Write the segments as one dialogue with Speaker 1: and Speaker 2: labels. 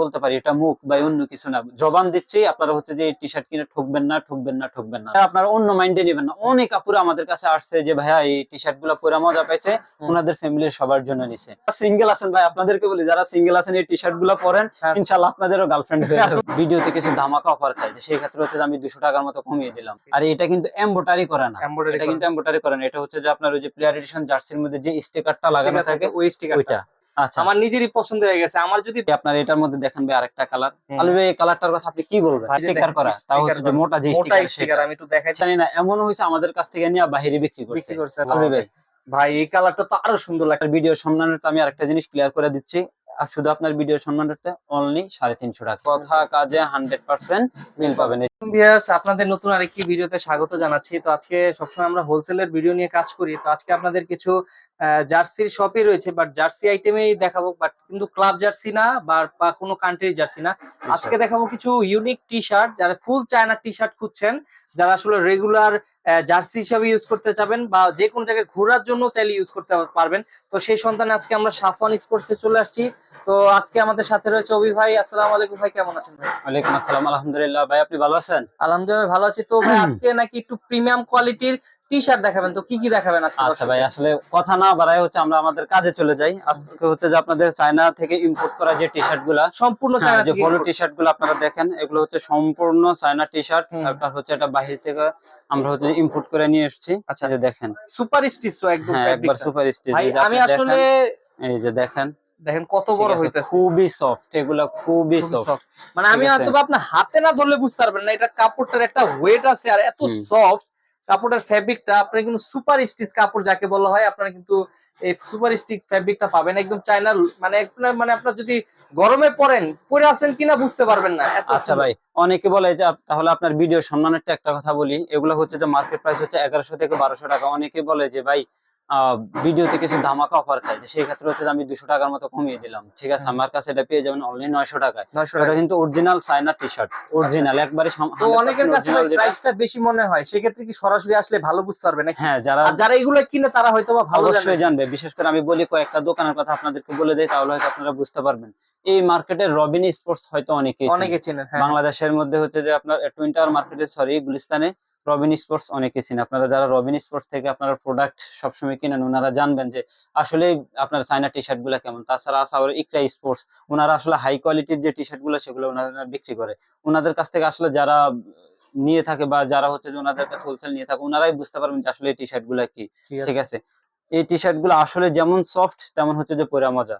Speaker 1: বলতে পারি এটা মুখ বা অন্য কিছু না। জবান দিচ্ছি আপনারা হচ্ছে যে টি শার্ট কিনে ঠকবেন না ঠকবেন না ঠকবেন না। আপনারা অন্য মাইন্ডে নেবেন না। অনেক আপুরা আমাদের কাছে আসছে যে ভাইয়া এই টি শার্টগুলো পরে মজা পাইছে ওনাদের ফ্যামিলির সবার জন্য নিছে। সিঙ্গেল আছেন ভাই আপনাদেরকে বলি যারা সিঙ্গেল আছেন এই টি শার্টগুলো পরেন
Speaker 2: হ্যাঁ।
Speaker 1: ইনশাল্লাহ আপনাদেরও গার্লফ্রেন্ড হয়ে যাবে। ভিডিওতে কিছু ধামাকা অফার চাইছে সেই ক্ষেত্রে হচ্ছে আমি দুশো টাকার মতো কমিয়ে দিলাম। আর এটা কিন্তু এম্বোটারি করা না। এটা কিন্তু এম্বোটারি করা না। এটা হচ্ছে যে আপনার ওই যে প্লেয়ার এডিশন জার্সির মধ্যে যে স্টিকারটা লাগানো থাকে
Speaker 2: ওই স্টিকার
Speaker 1: ওইটা। আচ্ছা
Speaker 2: আমার নিজেরই পছন্দ হয়ে গেছে। আমার যদি
Speaker 1: আপনার এটার মধ্যে দেখেন ভাই আরেকটা কালার। আলু ভাই এই কালারটার কথা আপনি কি বলবেন? স্টিকার করা তাও হচ্ছে যে মোটা যে স্টিকার
Speaker 2: আমি একটু দেখাই
Speaker 1: জানি না এমন হয়েছে আমাদের কাছ থেকে নিয়ে বাহিরে বিক্রি করছে।
Speaker 2: বিক্রি করছে
Speaker 1: আলু ভাই।
Speaker 2: ভাই এই কালারটা তো আরও সুন্দর লাগে
Speaker 1: ভিডিও সম্মানার্থে আমি আরেকটা জিনিস ক্লিয়ার করে দিচ্ছি। আর শুধু আপনার ভিডিও সম্মানার্থে অনলি সাড়ে তিনশো টাকা। কথা কাজে হান্ড্রেড পার্সেন্ট মিল পাবেন।
Speaker 2: ভিউয়ার্স আপনাদের নতুন আরেকটি ভিডিওতে স্বাগত জানাচ্ছি। তো আজকে সবসময় আমরা হোলসেলের ভিডিও নিয়ে কাজ করি। তো আজকে আপনাদের কিছু জার্সির শপই রয়েছে বাট জার্সি আইটেমেই দেখাবো বাট কিন্তু ক্লাব জার্সি না বা কোনো কান্ট্রির জার্সি না। আজকে দেখাবো কিছু ইউনিক টি শার্ট যারা ফুল চায়না টি শার্ট খুঁজছেন যারা আসলে রেগুলার জার্সি হিসাবে ইউজ করতে চাবেন বা যে কোনো জায়গায় ঘোরার জন্য চাইলে ইউজ করতে পারবেন। তো সেই সন্তানে আজকে আমরা সাফওয়ান স্পোর্টসে চলে আসছি। তো আজকে আমাদের সাথে রয়েছে অভি ভাই আসসালামু আলাইকুম ভাই কেমন আছেন ভাই?
Speaker 1: ওয়ালাইকুম আসসালাম। আলহামদুলিল্লাহ ভাই আপনি ভালো আছেন?
Speaker 2: আলহামদুলিল্লাহ ভালো আছি। তো ভাই আজকে নাকি একটু প্রিমিয়াম কোয়ালিটির টি শার্ট দেখাবেন তো কি কি দেখাবেন আজকে
Speaker 1: আচ্ছা ভাই আসলে কথা না বাড়ায় হচ্ছে আমরা আমাদের কাজে চলে যাই। আজকে হচ্ছে যে আপনাদের চায়না থেকে ইম্পোর্ট করা যে টি শার্টগুলা
Speaker 2: সম্পূর্ণ
Speaker 1: হ্যাঁ,
Speaker 2: চায়না
Speaker 1: যে পলো টি শার্টগুলো আপনারা দেখেন এগুলো হচ্ছে সম্পূর্ণ চায়না টি শার্ট। আপনার হচ্ছে এটা বাহির থেকে আমরা হচ্ছে ইম্পোর্ট করে নিয়ে এসেছি।
Speaker 2: আচ্ছা।
Speaker 1: দেখেন।
Speaker 2: সুপার স্টিচ তো একদম
Speaker 1: হ্যাঁ একবার সুপার স্টিচ
Speaker 2: আমি আসলে
Speaker 1: এই যে দেখেন।
Speaker 2: দেখেন কত বড় হইতাছে।
Speaker 1: খুবই সফট এগুলা খুবই সফট
Speaker 2: মানে আমি হয়তো বা আপনার হাতে না ধরলে বুঝতে পারবেন না এটা কাপড়টার একটা ওয়েট আছে আর এত সফট কাপড়ের ফ্যাব্রিকটা আপনার কিন্তু সুপার স্টিচ কাপড় যাকে বলা হয় আপনারা কিন্তু এই সুপার স্টিচ ফ্যাব্রিকটা পাবেন। একদম চায়নার মানে আপনার মানে আপনার যদি গরমে পরেন পরে আছেন কিনা বুঝতে পারবেন না
Speaker 1: আচ্ছা ভাই অনেকে বলে যে তাহলে আপনার ভিডিও সম্মানের একটা কথা বলি এগুলো হচ্ছে যে মার্কেট প্রাইস হচ্ছে এগারোশো থেকে বারোশো টাকা। অনেকে বলে যে ভাই ভিডিওতে কিছু ধামাকা অফার চাইছে। সেই ক্ষেত্রে হচ্ছে আমি দুশো টাকার মতো কমিয়ে দিলাম। ঠিক আছে আমার কাছে এটা পেয়ে যাবেন অনলি নয়শো টাকায়।
Speaker 2: 900
Speaker 1: এটা
Speaker 2: টাকা।
Speaker 1: কিন্তু original China T shirt original একবারে
Speaker 2: তো অনেকের কাছে প্রাইসটা বেশি মনে হয় সেক্ষেত্রে কি সরাসরি আসলে ভালো বুঝতে পারবে নাকি?
Speaker 1: হ্যাঁ যারা
Speaker 2: যারা এগুলো কিনে তারা হয়তো বা ভালো
Speaker 1: অবশ্যই জানবে। বিশেষ করে আমি বলি কয়েকটা দোকানের কথা আপনাদেরকে বলে দেই তাহলে হয়তো আপনারা বুঝতে পারবেন। এই মার্কেটের রবিন স্পোর্টস হয়তো অনেকেই।
Speaker 2: অনেকে চেনেন হ্যাঁ।
Speaker 1: বাংলাদেশের মধ্যে হচ্ছে যে আপনার টুইন টাওয়ার মার্কেটে সরি গুলিস্তানে রবিন স্পোর্টস অনেকে চিনে। আপনারা যারা রবিন স্পোর্টস থেকে আপনারা প্রোডাক্ট সবসময় কিনেন ওনারা জানবেন যে আসলে আপনার চায়না টি শার্টগুলা কেমন। তাছাড়া আবার ইকরা স্পোর্টস ওনারা আসলে হাই কোয়ালিটির যে টি শার্টগুলো সেগুলো ওনারা বিক্রি করে। ওনাদের কাছ থেকে আসলে যারা নিয়ে থাকে বা যারা হচ্ছে যে ওনাদের কাছে হোলসেল নিয়ে থাকে ওনারাই বুঝতে পারবেন যে আসলে টি শার্টগুলা কি। ঠিক আছে? এই টি শার্টগুলো আসলে যেমন সফট তেমন হচ্ছে যে পরে মজা।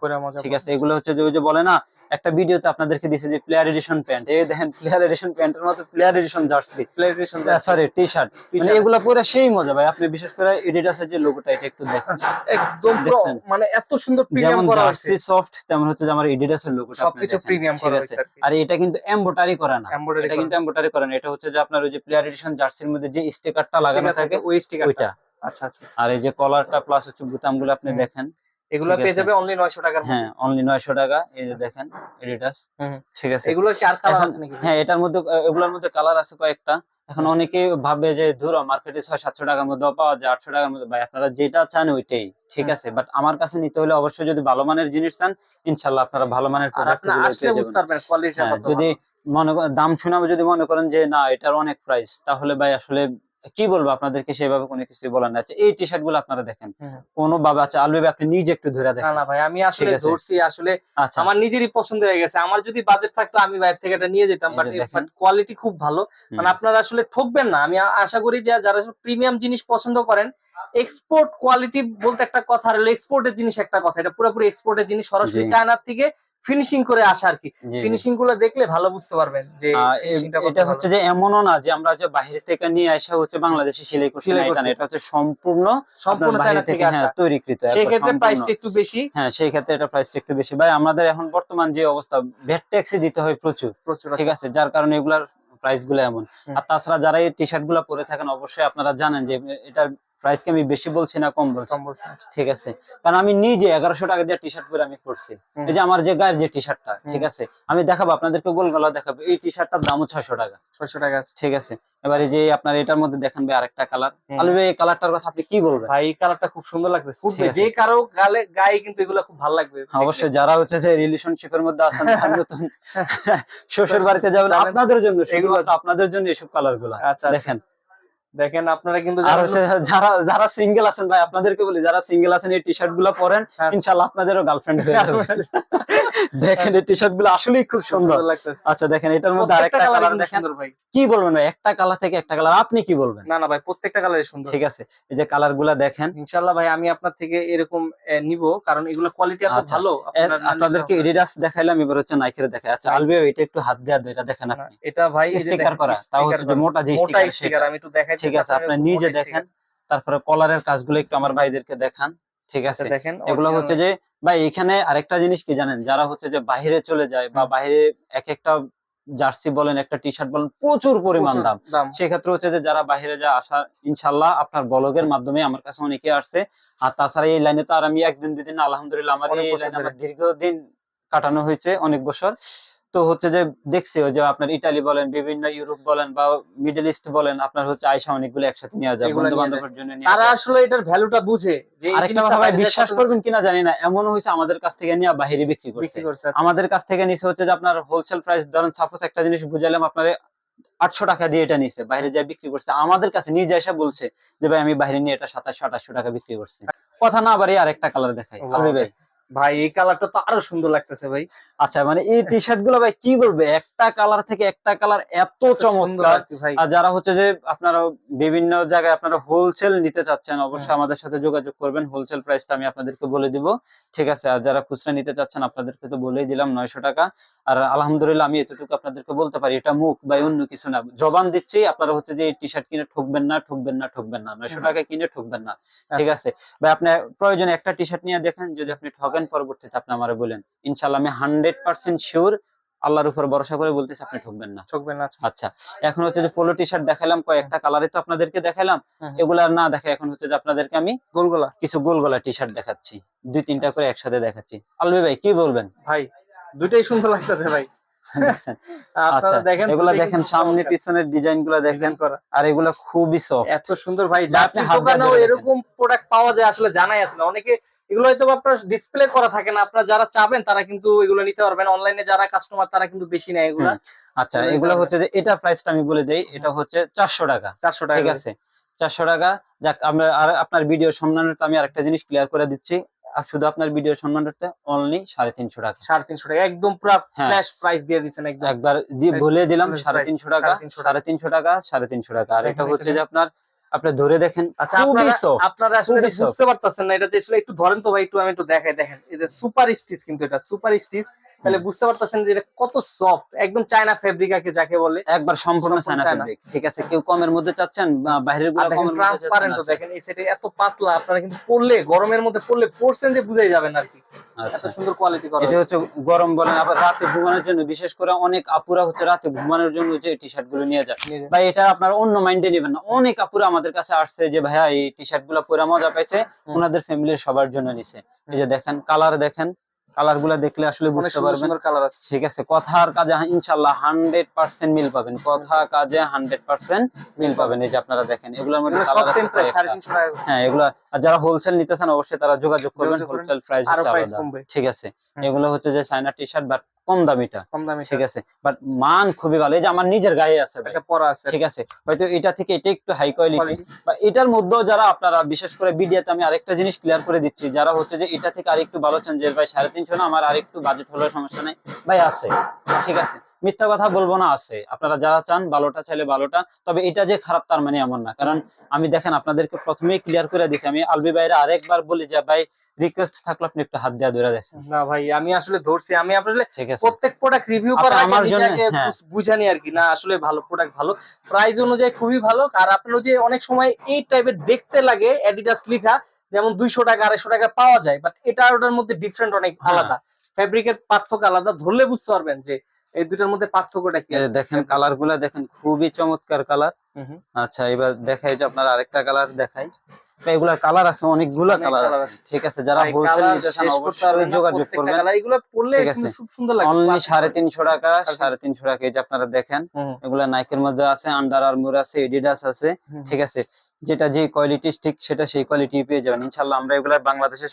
Speaker 1: ঠিক আছে এগুলো হচ্ছে যে ওই যে বলে না একটা ভিডিওতে আপনাদেরকে দিছে যে প্লেয়ার এডিশন প্যান্ট এই দেখেন প্লেয়ার এডিশন প্যান্টের মতো প্লেয়ার এডিশন জার্সি
Speaker 2: প্লেটেশন
Speaker 1: সরি টি শার্ট মানে এগুলো পরে সেই মজা ভাই। আপনি বিশেষ করে এডিডাসের যে লোগোটা এটা একটু দেখেন।
Speaker 2: একদম পুরো মানে এত সুন্দর প্রিমিয়াম
Speaker 1: যেমন
Speaker 2: করা হয়েছে।
Speaker 1: জার্সি সফট তেমন হচ্ছে যে আমার এডিডাসের লোগোটা
Speaker 2: সবকিছু প্রিমিয়াম করা হয়েছে আর
Speaker 1: এটা কিন্তু এমব্রয়ডারি করা না। এটা কিন্তু এমব্রয়ডারি করা না। এটা হচ্ছে যে আপনার ওই যে প্লেয়ার এডিশন জার্সির মধ্যে যে স্টিকারটা লাগানো থাকে
Speaker 2: ওই স্টিকার
Speaker 1: ওইটা।
Speaker 2: আচ্ছা আচ্ছা আচ্ছা।
Speaker 1: আর এই যে কলারটা প্লাস হচ্ছে বুতামগুলো আপনি দেখেন।
Speaker 2: এগুলো পেয়ে যাবে অনলি 900 টাকার
Speaker 1: হ্যাঁ অনলি নয়শো টাকা। এই যে দেখেন এডিডাস ঠিক আছে?
Speaker 2: এগুলো আর কালার আছে নাকি?
Speaker 1: হ্যাঁ এটার মধ্যে এগুলোর মধ্যে কালার আছে কয়েকটা। এখন অনেকে ভাবে যে ধরো মার্কেটে ছয় সাতশো টাকার মধ্যে পাওয়া যায় আটশো টাকার মধ্যে ভাই আপনারা যেটা চান ওইটাই। ঠিক আছে? বাট আমার কাছে নিতে হলে অবশ্যই যদি ভালো মানের জিনিস চান ইনশাল্লাহ আপনারা ভালো মানের হ্যাঁ, যদি মনে করেন দাম শুনে যদি মনে করেন যে না এটার অনেক প্রাইস তাহলে ভাই আসলে কি বলব আপনাদেরকে সেভাবে কোনো কিছু বলার না আচ্ছা এই টি শার্টগুলো আপনারা দেখেন।
Speaker 2: হুম।
Speaker 1: কোনো ভাবে আচ্ছা আলবে আপনি নিজে একটু ধরে দেখেন।
Speaker 2: না ভাই আমি আসলে ধরছি আসলে
Speaker 1: আচ্ছা।
Speaker 2: আমার নিজেরই পছন্দ হয়ে গেছে। আমার যদি বাজেট থাকতো আমি বাইরে থেকে এটা নিয়ে যেতাম বাট কোয়ালিটি খুব ভালো। মানে আপনারা আসলে ঠকবেন না। আমি আশা করি যে যারা প্রিমিয়াম জিনিস পছন্দ করেন এক্সপোর্ট কোয়ালিটি বলতে একটা কথা আর এক্সপোর্টের জিনিস একটা কথা। এটা পুরোপুরি এক্সপোর্টের জিনিস। সরাসরি চায়নার থেকে ফিনিশিং করে আসা আর কি। ফিনিশিংগুলো দেখলে ভালো বুঝতে পারবেন যে
Speaker 1: এটা হচ্ছে যে এমনও না যে আমরা যে বাইরে থেকে নিয়ে আসা হচ্ছে বাংলাদেশে সেলাই করছি না এটা হচ্ছে সম্পূর্ণ
Speaker 2: সম্পূর্ণ চায়না থেকে আসা
Speaker 1: হ্যাঁ, তৈরিকৃত
Speaker 2: সেই ক্ষেত্রে প্রাইসটা একটু বেশি।
Speaker 1: হ্যাঁ সেই ক্ষেত্রে এটা প্রাইসটা একটু বেশি। ভাই আমাদের এখন বর্তমান যে অবস্থা ভ্যাট ট্যাক্সি দিতে হয় প্রচুর।
Speaker 2: প্রচুর
Speaker 1: ঠিক আছে যার কারণে এগুলার প্রাইসগুলো এমন আর তাছাড়া যারা এই টি শার্টগুলা পরে থাকেন অবশ্যই আপনারা জানেন যে এটার প্রাইসকে আমি বেশি বলছি না কম বলছি। ঠিক আছে। কারণ আমি নিজে এগারোশো টাকা দিয়ে টি শার্ট পরে আমি করছি এই যে আমার যে গায়ের যে টি শার্টটা ঠিক আছে? আমি দেখাবো আপনাদেরকে গোল গলা দেখাবো। এই টি শার্টটার দামও ছয়শো টাকা।
Speaker 2: ছয়শো টাকা আছে।
Speaker 1: ঠিক আছে? এবারে যে আপনার এটার মধ্যে দেখেন ভাই আরেকটা কালার। আলু এই কালারটার কথা আপনি কি বলবেন?
Speaker 2: ভাই এই কালারটা খুব সুন্দর লাগছে। ফুটবে যে কারও গালে গায়ে কিন্তু এগুলো খুব ভালো লাগবে।
Speaker 1: হ্যাঁ, অবশ্যই যারা হচ্ছে যে রিলেশনশিপের মধ্যে আছেন নতুন শ্বশুর বাড়িতে যাবেন। আপনাদের জন্য
Speaker 2: এগুলো-
Speaker 1: আপনাদের জন্য এসব কালারগুলা
Speaker 2: আচ্ছা আচ্ছা।
Speaker 1: দেখেন
Speaker 2: দেখেন আপনারা কিন্তু যারা-
Speaker 1: যারা সিঙ্গেল আছেন ভাই আপনাদেরকে বলি যারা সিঙ্গেল আছেন এই টি শার্টগুলা পরেন
Speaker 2: হ্যাঁ।
Speaker 1: ইনশাল্লাহ আপনাদেরও গার্লফ্রেন্ড হয়ে যাবে। দেখেন এই টি শার্টগুলো আসলেই খুব সুন্দর আচ্ছা দেখেন এটার মধ্যে আরেকটা
Speaker 2: কালার
Speaker 1: দেখেন।
Speaker 2: ভাই।
Speaker 1: কি বলবেন ভাই? একটা কালার থেকে একটা কালার আপনি কি বলবেন?
Speaker 2: না না ভাই প্রত্যেকটা কালারই সুন্দর।
Speaker 1: ঠিক আছে এই যে কালারগুলা দেখেন।
Speaker 2: ইনশাআল্লাহ ভাই আমি আপনার থেকে এরকম নিব কারণ এগুলো কোয়ালিটি এত
Speaker 1: আচ্ছা।
Speaker 2: ভালো।
Speaker 1: আপনাদেরকে এডিডাস দেখাইলাম এবার হচ্ছে নাইকের দেখায় আচ্ছা। আলবে এটা একটু হাত দেওয়া এটা দেখেন আপনি।
Speaker 2: এটা ভাই
Speaker 1: স্টিকার করা তাও মোটা যে স্টিকার
Speaker 2: আমি একটু দেখাই
Speaker 1: ঠিক আছে আপনি নিজে দেখেন তারপরে কলারের কাজগুলো একটু আমার ভাইদেরকে দেখান ঠিক আছে?
Speaker 2: দেখেন
Speaker 1: এগুলো হচ্ছে যে ভাই এখানে আরেকটা জিনিস কি জানেন? যারা হচ্ছে যে বাইরে চলে যায় বা। বাইরে এক একটা জার্সি বলেন একটা টি শার্ট বলেন প্রচুর পরিমাণ দাম। সেক্ষেত্রে হচ্ছে যে যারা বাইরে যায় আসা ইনশাল্লাহ আপনার ব্লগের মাধ্যমে আমার কাছে অনেকে আসছে। আর তাছাড়া এই লাইনে তো আর আমি একদিন দুদিন আলহামদুলিল্লাহ আমার এই লাইনে আমার দীর্ঘদিন কাটানো হয়েছে অনেক বছর। তো হচ্ছে যে দেখছি যে আপনার ইটালি বলেন বিভিন্ন ইউরোপ বলেন বা মিডল ইস্ট বলেন আপনার হচ্ছে আয়সা অনেকগুলো একসাথে নিয়ে যায় বন্ধু বান্ধবের জন্য নিয়ে
Speaker 2: তারা আসলে এটার ভ্যালুটা বুঝে যে
Speaker 1: আরেকটা কথা ভাই বিশ্বাস করবেন কিনা জানি না এমনও হয়েছে আমাদের কাছ থেকে নিয়ে বাইরে বিক্রি করছে।
Speaker 2: আচ্ছা।
Speaker 1: আমাদের কাছ থেকে নিছে হচ্ছে যে আপনার হোলসেল প্রাইস ধরেন সাপোজ একটা জিনিস বুঝাইলাম আপনার আটশো টাকা দিয়ে এটা নিছে বাইরে যা বিক্রি করছে। আমাদের কাছে নিজে এসে বলছে যে ভাই আমি বাইরে নিয়ে এটা সাতাশশো আঠাশশো টাকা বিক্রি করছি। কথা না বাড়ি আরেকটা কালার দেখাই। ভাই
Speaker 2: ভাই এই কালারটা তো আরও সুন্দর লাগতেছে ভাই।
Speaker 1: আচ্ছা মানে এই টি শার্টগুলো ভাই কি বলবে? একটা কালার থেকে একটা কালার এত চমৎকার।
Speaker 2: আর ভাই।
Speaker 1: আর যারা হচ্ছে যে আপনারা বিভিন্ন জায়গায় আপনারা হোলসেল নিতে চাচ্ছেন অবশ্যই আমাদের সাথে যোগাযোগ করবেন। হোলসেল প্রাইসটা আমি আপনাদেরকে বলে দিব। ঠিক আছে আর যারা খুচরা নিতে চাচ্ছেন আপনাদেরকে তো বলেই দিলাম নয়শো টাকা। আর আলহামদুলিল্লাহ আমি এতটুকু আপনাদেরকে বলতে পারি এটা মুখ বা অন্য কিছু না। জবান দিচ্ছি আপনারা হচ্ছে যে এই টি শার্ট কিনে ঠকবেন না ঠকবেন না ঠকবেন না। নয়শো
Speaker 2: হুম।
Speaker 1: টাকা কিনে ঠকবেন না। ঠিক আছে? ভাই আপনি প্রয়োজনে একটা টি শার্ট নিয়ে দেখেন যদি আপনি ঠকেন পরবর্তীতে আপনি আমারে বলেন। ইনশাল্লাহ আমি হান্ড্রেড পার্সেন্ট শিওর আল্লাহর উপর ভরসা করে বলতেছি আপনি ঠকবেন না।
Speaker 2: ঠকবেন না আচ্ছা।
Speaker 1: আচ্ছা এখন হচ্ছে যে পোলো টি শার্ট দেখালাম কয়েকটা কালারে তো আপনাদেরকে দেখালাম এগুলা না দেখা এখন হচ্ছে যে আপনাদেরকে আমি
Speaker 2: গোলগোলা।
Speaker 1: কিছু গোল গলা টি শার্ট দেখাচ্ছি। দুই তিনটা করে একসাথে দেখাচ্ছি। আলবি ভাই কি বলবেন?
Speaker 2: ভাই দুইটাই সুন্দর লাগতেছে ভাই। আপনারা
Speaker 1: আচ্ছা
Speaker 2: দেখেন
Speaker 1: এগুলা দেখেন
Speaker 2: কিন্তু
Speaker 1: সামনে পিছনের ডিজাইনগুলা দেখেন আর এগুলা খুবই সফট
Speaker 2: এত সুন্দর ভাই
Speaker 1: বা আপনি
Speaker 2: জার্সি
Speaker 1: হাত দিয়ে
Speaker 2: দোকানেও
Speaker 1: ধরে দেখেন।
Speaker 2: এরকম প্রোডাক্ট পাওয়া যায় আসলে জানাই আছে না। অনেকে এগুলো হয়তো আপনার ডিসপ্লে করা থাকে না। আপনারা যারা চাবেন তারা কিন্তু এগুলো নিতে পারবেন। অনলাইনে যারা কাস্টমার তারা কিন্তু বেশি নেয় এগুলো।
Speaker 1: আচ্ছা
Speaker 2: এগুলো
Speaker 1: হচ্ছে যে এটা প্রাইসটা আমি বলে দেই এটা হচ্ছে চারশো টাকা।
Speaker 2: চারশো টাকা
Speaker 1: ঠিক আছে? চারশো টাকা। যাক আমরা আর আপনার ভিডিও সম্মানার্থে আমি আরেকটা জিনিস ক্লিয়ার করে দিচ্ছি। আর শুধু আপনার ভিডিও সম্মানার্থে অনলি সাড়ে তিনশো টাকা।
Speaker 2: সাড়ে তিনশো টাকা। একদম পুরো। ফ্ল্যাশ প্রাইস দিয়ে দিচ্ছেন একদম।
Speaker 1: একবার দিয়ে বলে দিলাম সাড়ে তিনশো টাকা।
Speaker 2: সাড়ে তিনশো টাকা।
Speaker 1: সাড়ে তিনশো টাকা আর এটা হচ্ছে যে আপনার আপনি ধরে দেখেন।
Speaker 2: আচ্ছা আপনারা আপনারা আসলে বুঝতে পারতেছেন না এটা যে আসলে একটু ধরেন তো ভাই একটু আমি একটু দেখাই দেখেন। এটা সুপার স্টিচ কিন্তু এটা সুপার স্টিচ তাহলে বুঝতে পারতেছেন যে এটা কত সফট একদম চায়না ফেব্রিকাকে যাকে বলে।
Speaker 1: একবার সম্পূর্ণ চায়না। ফেব্রিক ঠিক আছে কেউ কমের মধ্যে চাচ্ছেন
Speaker 2: বাইরেরগুলো
Speaker 1: কমের মধ্যে
Speaker 2: ট্রান্সপারেন্ট
Speaker 1: চাচ্ছেন
Speaker 2: দেখেন এই সেটে এত পাতলা আপনারা কিন্তু পড়লে গরমের মধ্যে পড়লে পড়ছেন যে বুঝাই যাবেন আর কি এত
Speaker 1: আচ্ছা
Speaker 2: সুন্দর কোয়ালিটি করা
Speaker 1: এটা হচ্ছে গরম বলেন আবার রাতে ঘুমানোর জন্য বিশেষ করে অনেক আপুরা হচ্ছে রাতে ঘুমানোর জন্য যে টি শার্টগুলো নিয়ে যায়। ভাই এটা আপনার অন্য মাইন্ডে নেবেন না। অনেক আপুরা আমাদের কাছে আসছে যে ভাইয়া এই টি শার্টগুলো পরে মজা পাইছে। ওনাদের ফ্যামিলির সবার জন্য নিছে। এই যে দেখেন কালার দেখেন কালারগুলা দেখলে আসলে বুঝতে পারবেন।
Speaker 2: কালার আছে।
Speaker 1: ঠিক আছে কথার কাজে ইনশাল্লাহ হান্ড্রেড পার্সেন্ট মিল পাবেন। কথা কাজে হান্ড্রেড পার্সেন্ট মিল পাবেন। এই যে আপনারা দেখেন এগুলোর মধ্যে কালার
Speaker 2: করে।
Speaker 1: হ্যাঁ এগুলো আর যারা হোলসেল নিতে চান অবশ্যই তারা যোগাযোগ করবেন। হোলসেল প্রাইস
Speaker 2: আরও
Speaker 1: ঠিক আছে। এগুলো হচ্ছে যে চায়না টি শার্ট বাট কম দামিটা
Speaker 2: কম দামি
Speaker 1: ঠিক আছে। বাট মান খুবই ভালো এই যে আমার নিজের গায়ে আছে।
Speaker 2: এটা পরা আছে।
Speaker 1: ঠিক আছে? হয়তো এটা থেকে এটা একটু হাই কোয়ালিটি। বা এটার মধ্যেও যারা আপনারা বিশেষ করে বিডিয়াতে আমি আরেকটা জিনিস ক্লিয়ার করে দিচ্ছি যারা হচ্ছে যে এটা থেকে আরেকটু ভালো চান যে ভাই সাড়ে তিনশো না আমার আরেকটু বাজেট হলেও সমস্যা নাই। ভাই আছে ঠিক আছে? মিথ্যা কথা বলব না আছে। আপনারা যারা চান ভালোটা চাইলে ভালোটা তবে এটা যে খারাপ তার মানে এমন না। কারণ আমি দেখেন আপনাদেরকে প্রথমেই ক্লিয়ার করে দিচ্ছি আমি আলবি ভাইরা আরেকবার বলি যে ভাই রিকোয়েস্ট থাকলে আপনি একটু হাত ধরে দেখেন।
Speaker 2: না ভাই আমি আসলে ধরছি। আমি আসলে প্রত্যেক প্রোডাক্ট রিভিউ আগে
Speaker 1: আমার জন্য- হ্যাঁ।
Speaker 2: বুঝ- বুঝানি আর কি না আসলে ভালো প্রোডাক্ট ভালো। প্রাইস অনুযায়ী খুবই ভালো। আর আপনার যে অনেক সময় এই টাইপের দেখতে লাগে অ্যাডিডাস লেখা যেমন দুইশো টাকা আড়াইশো টাকা পাওয়া যায় বাট এটা ওটার মধ্যে ডিফারেন্ট অনেক
Speaker 1: হ্যাঁ।
Speaker 2: আলাদা। ফেব্রিকের পার্থক্য আলাদা। ধরলে বুঝতে পারবেন যে এই দুটার মধ্যে পার্থক্যটা কি
Speaker 1: দেখেন কালারগুলা দেখেন খুবই চমৎকার কালার। আচ্ছা এবার দেখাই যে আপনার আরেকটা কালার দেখাই। এগুলার কালার আছে অনেকগুলো
Speaker 2: অনেক
Speaker 1: কালার আছে। ঠিক আছে যারা হোলসেল নিতে চান অবশ্যই যোগাযোগ করবেন।
Speaker 2: এগুলো
Speaker 1: আছে।
Speaker 2: খুব সুন্দর লাগে
Speaker 1: অনলি
Speaker 2: Classic
Speaker 1: সাড়ে
Speaker 2: হবে।
Speaker 1: তিনশো টাকা
Speaker 2: সাড়ে
Speaker 1: সাড়ে তিনশো টাকা এই যে আপনারা দেখেন এগুলা নাইকের মধ্যে আছে আন্ডার আর্মুর আছে এডিডাস আছে ঠিক আছে। যেটা যে কোয়ালিটি ঠিক সেটা সেই কোয়ালিটি পেয়ে যাবেন। ইনশাল্লাহ আমরা এগুলা বাংলাদেশের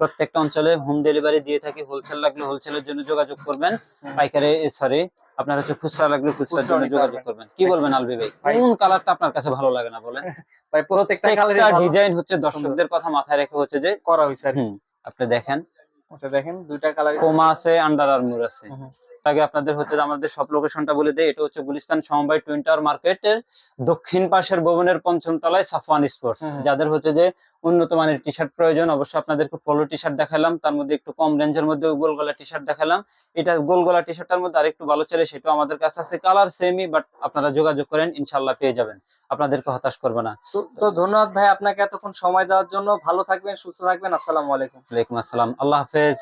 Speaker 1: প্রত্যেকটা অঞ্চলে হোম ডেলিভারি দিয়ে থাকি হোলসেল লাগলে হোলসেলের জন্য যোগাযোগ করবেন। পাইকারি সরি আপনার হচ্ছে খুচরা লাগলে খুচরার জন্য যোগাযোগ করবেন। কি বলবেন আলবি ভাই? কোন কালারটা আপনার কাছে ভালো লাগে না বলেন?
Speaker 2: ভাই প্রত্যেকটা
Speaker 1: প্রত্যেকটা ডিজাইন হচ্ছে দর্শকদের কথা মাথায় রেখে হচ্ছে যে
Speaker 2: করা হয়েছে আর
Speaker 1: আপনি দেখেন।
Speaker 2: আচ্ছা দেখেন দুইটা কালার
Speaker 1: কোমা আছে আন্ডার আর্মুর আছে। আগে আপনাদের হচ্ছে আমাদের সব লোকেশনটা বলে দেয় এটা হচ্ছে গুলিস্তান সমবায় টুইন টাওয়ার মার্কেটের দক্ষিণ পাশের ভবনের পঞ্চম তলায় সাফওয়ান স্পোর্টস। যাদের হচ্ছে যে উন্নত মানের টি শার্ট প্রয়োজন। অবশ্যই আপনাদেরকে পোলো টি শার্ট দেখালাম তার মধ্যে একটু কম রেঞ্জের মধ্যে গোল গলা টি শার্ট দেখালাম। এটা গোল গলা টি শার্টের মধ্যে আরেকটু ভালো চলে সেটাও আমাদের কাছে আছে। কালার সেমই বাট আপনারা যোগাযোগ করেন ইনশাল্লাহ পেয়ে যাবেন। আপনাদেরকে হতাশ করবে না।
Speaker 2: তো তো ধন্যবাদ ভাই আপনাকে এতক্ষণ সময় দেওয়ার জন্য। ভালো থাকবেন সুস্থ থাকবেন। আসসালামু আলাইকুম।
Speaker 1: ওয়ালাইকুম আসসালাম। আল্লাহ হাফেজ।